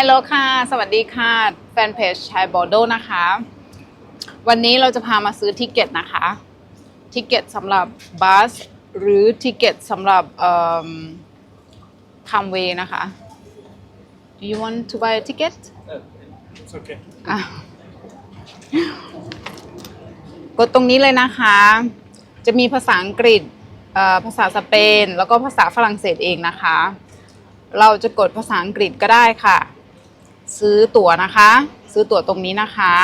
ฮัลโหลค่ะ สวัสดีค่ะ แฟนเพจชายบอโดนะคะ วันนี้เราจะพามาซื้อทิเก็ตนะคะ ทิเก็ตสำหรับบัสหรือทิเก็ตสำหรับคัมเวนะคะ Do you want to buy a ticket It's okay. อะกดตรงนี้เลยนะคะ จะมีภาษาอังกฤษเอ่อภาษาสเปน แล้วก็ภาษาฝรั่งเศสเองนะคะ เราจะกดภาษาอังกฤษก็ได้ค่ะ ซื้อตั๋วนะคะ ซื้อตั๋วตรงนี้นะคะ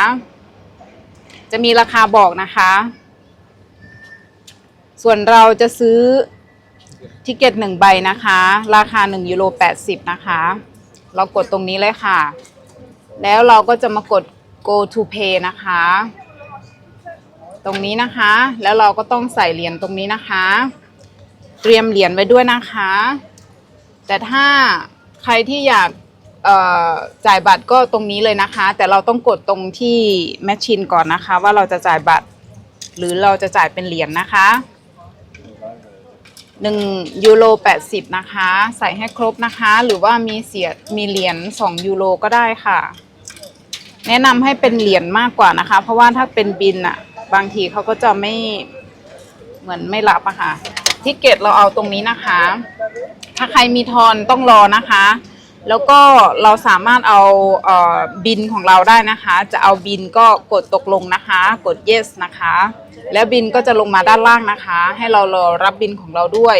จะมีราคาบอกนะคะ ส่วนเราจะซื้อทิเกตหนึ่งใบนะคะ ราคา1ยูโร80 นะคะ เรากดตรงนี้เลยค่ะ แล้วเราก็จะมากด go to pay นะคะ ตรงนี้นะคะ แล้วเราก็ต้องใส่เหรียญตรงนี้นะคะ เตรียมเหรียญไว้ด้วยนะคะ แต่ถ้าใครที่อยาก จ่ายบัตรก็ตรงนี้เลยนะคะ แต่เราต้องกดตรงที่แมชชีนก่อนนะคะ ว่าเราจะจ่ายบัตร หรือเราจะจ่ายเป็นเหรียญนะคะหนึ่งยูโรแปดสิบนะคะ ใส่ให้ครบนะคะ หรือว่ามีเสียมีเหรียญสองยูโรก็ได้ค่ะ แนะนำให้เป็นเหรียญมากกว่านะคะ เพราะว่าถ้าเป็นบินอะบางทีเขาก็จะไม่เหมือนไม่รับอะค่ะทิเกตเราเอาตรงนี้นะคะ ถ้าใครมีทอนต้องรอนะคะ แล้วก็เราสามารถเอาเอ่อบินของเราได้นะคะ จะเอาบินก็กดตกลงนะคะ กด yes นะคะ แล้วบินก็จะลงมาด้านล่างนะคะ ให้เรารอรับบินของเราด้วย